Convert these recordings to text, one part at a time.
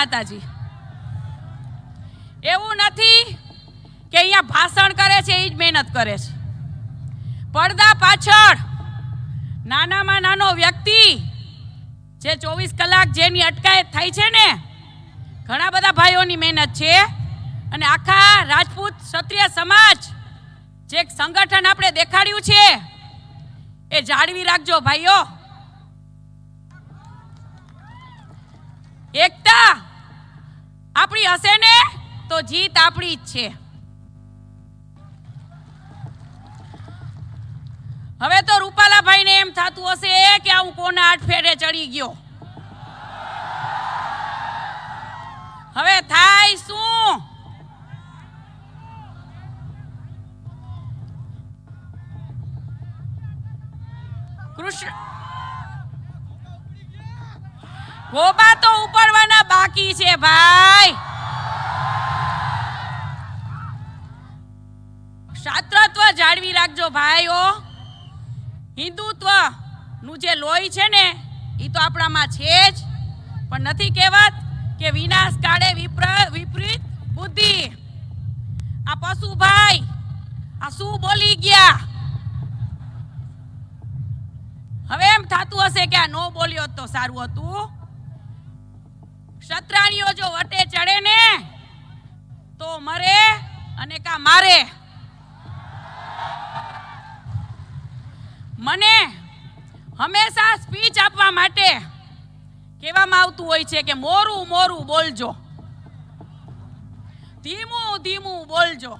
માતાજી. એવું નથી કે અહીંયા ભાષણ કરે છે એ જ મહેનત કરે છે. પડદા પાછળ નાનામાં નાનો વ્યક્તિ જે ચોવીસ કલાક જેની અટકાયત થાય છે ને, ઘણા બધા ભાઈઓની મહેનત છે. અને આખા રાજપૂત ક્ષત્રિય સમાજ જે સંગઠન આપણે દેખાડ્યું છે, એ જાળવી રાખજો ભાઈઓ. એકતા આપણી હશે ને, તો જીત આપણી જ છે. હવે તો રૂપાલાભાઈને એમ થતું હશે કે હું કોના આઠ ફેરે ચડી ગયો. હવે થાય શું? કૃષ્ણ ગોબા તો ઉપડવાના બાકી છે ભાઈ. શાસ્ત્રત્વ જાળવી રાખજો ભાઈઓ. હિન્દુત્વનું જે લોહી છે ને એ તો આપણામાં છે જ. પણ નથી કહેવત કે વિનાશ કાળે વિપરીત બુદ્ધિ. આ પશુ ભાઈ, આ શું બોલી ગયા? હવે એમ થતું હશે કે આ નો બોલ્યો તો સારું હતું. શત્રાણીઓ જો વટે ચડે ને, તો મરે અને કા મારે? મને હંમેશા સ્પીચ આપવા માટે કહેવામાં આવતું હોય છે કે મોરું મોરું બોલજો. ધીમું ધીમું બોલજો.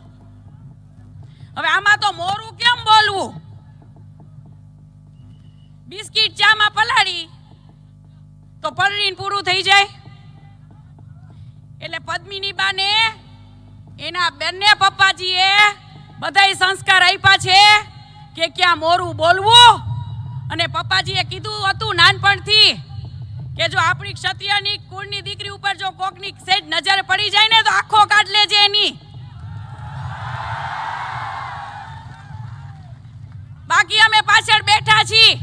હવે આમાં તો મોરું કેમ બોલવું? બિસ્કિટ ચામાં પલાળી, તો પલળીને પૂરું થઈ જાય. એટલે પદ્મિની બાને, એના બંને પપ્પાજીએ બધાય સંસ્કાર આપ્યા છે કે ક્યાં મોરું બોલવું. અને પપ્પાજીએ કીધું હતું નાનપણથી કે જો આપણી ક્ષત્રિયની કુળની દીકરી ઉપર જો કોકની સેજ નજર પડી જાય ને, તો આખો કાઢ લેજે એની. બાકી અમે પાછળ બેઠા છીએ.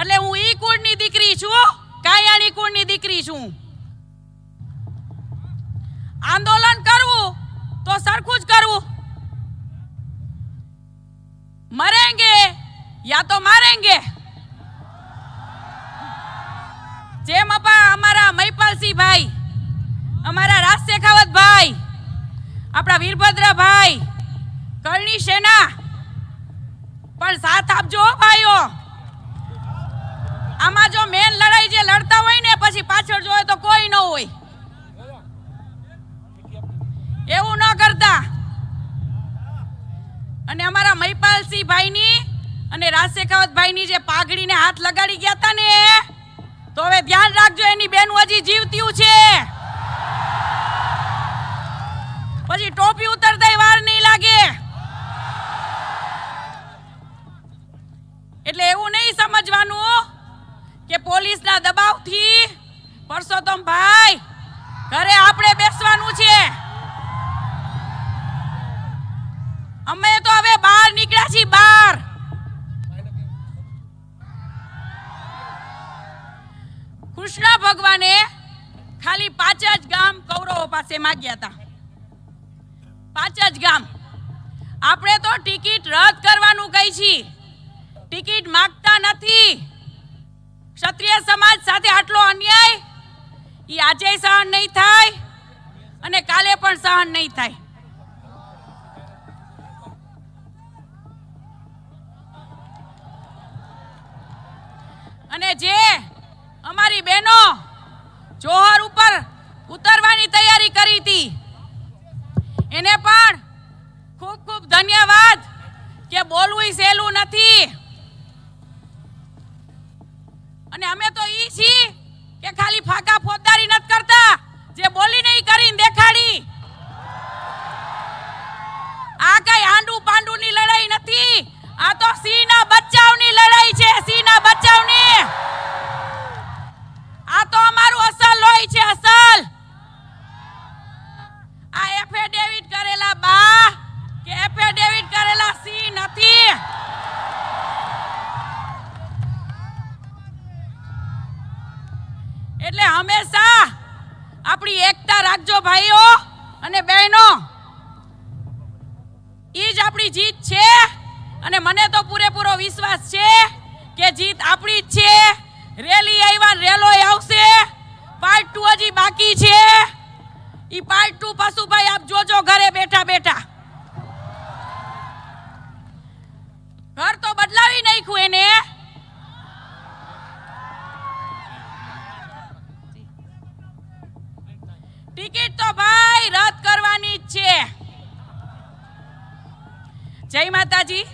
એટલે હું ઈ કુળની દીકરી છું, કાયાની કુળની દીકરી છું. આંદોલન કરવું તો સરખું જ કરવું. મરેંગે યા તો મારેંગે. જેમ અમારા મહિપાલસિંહ ભાઈ અમારા રાજ શેખાવત ભાઈ, આપણા વીરભદ્ર ભાઈ કરણી સેના. પણ સાથ આપજો ભાઈઓ. આમાં જો મેન લડાઈ જે લડતા હોય ને પછી પાછળ જોઈએ તો કોઈ ન હોય એવું ન કરતા અને અમારા મહિપાલસિંહ ભાઈની અને રાજ શેખાવત ભાઈની જે પાઘડીને હાથ લગાડી ગયા હતા ને, તો હવે ધ્યાન રાખજો, એની બેન હજી જીવતીયું છે. પછી ટોપી ઉતરતા વાર નહીં લાગે. એટલે એવું નહીં સમજવાનું કે પોલીસના દબાવથી પરસોત્તમ ભાઈ ઘરે આપણે બહાર બાર કૃષ્ણ ભગવાને ખાલી પાંચ જ ગામ કૌરવો પાસે માગ્યા હતા. પાંચ જ ગામ. આપણે તો ટિકિટ રદ કરવાનું કહી છીએ. ટિકિટ માંગતા નથી. ક્ષત્રિય સમાજ સાથે આટલો અન્યાય? એ આજે સહન નહીં થાય અને કાલે પણ સહન નહીં થાય. જે અમારી બહેનો જોહર ઉપર ઉતરવાની તૈયારી કરી હતી. એને પણ ખૂબ ખૂબ ધન્યવાદ કે બોલવું સહેલું નથી. અને અમે તો ઈ છીએ કે ખાલી ફાકા ફોજદારી નથી કરતા, જે બોલી નહીં કરીને દેખાડી. આ કઈ આંડુ પાંડુની લડાઈ નથી, આ તો સિંહ ના બચાવની લડાઈ છે સિંહ સિંહના બચાવની એટલે હંમેશા આપણી એકતા રાખજો ભાઈઓ અને બહેનો. એ જ આપણી જીત છે અને મને તો પૂરેપૂરો વિશ્વાસ છે કે જીત આપણી જ છે. રેલી આવ્યા રેલો આવશે. પાર્ટ ટુ હજી બાકી છે. એ પાર્ટ ટુ પાસુભાઈ આપ જોજો ઘરે બેઠા બેઠા. ઘર તો બદલાવી નાખ્યું એને. ટિકિટ તો ભાઈ રદ કરવાની છે. જય માતાજી.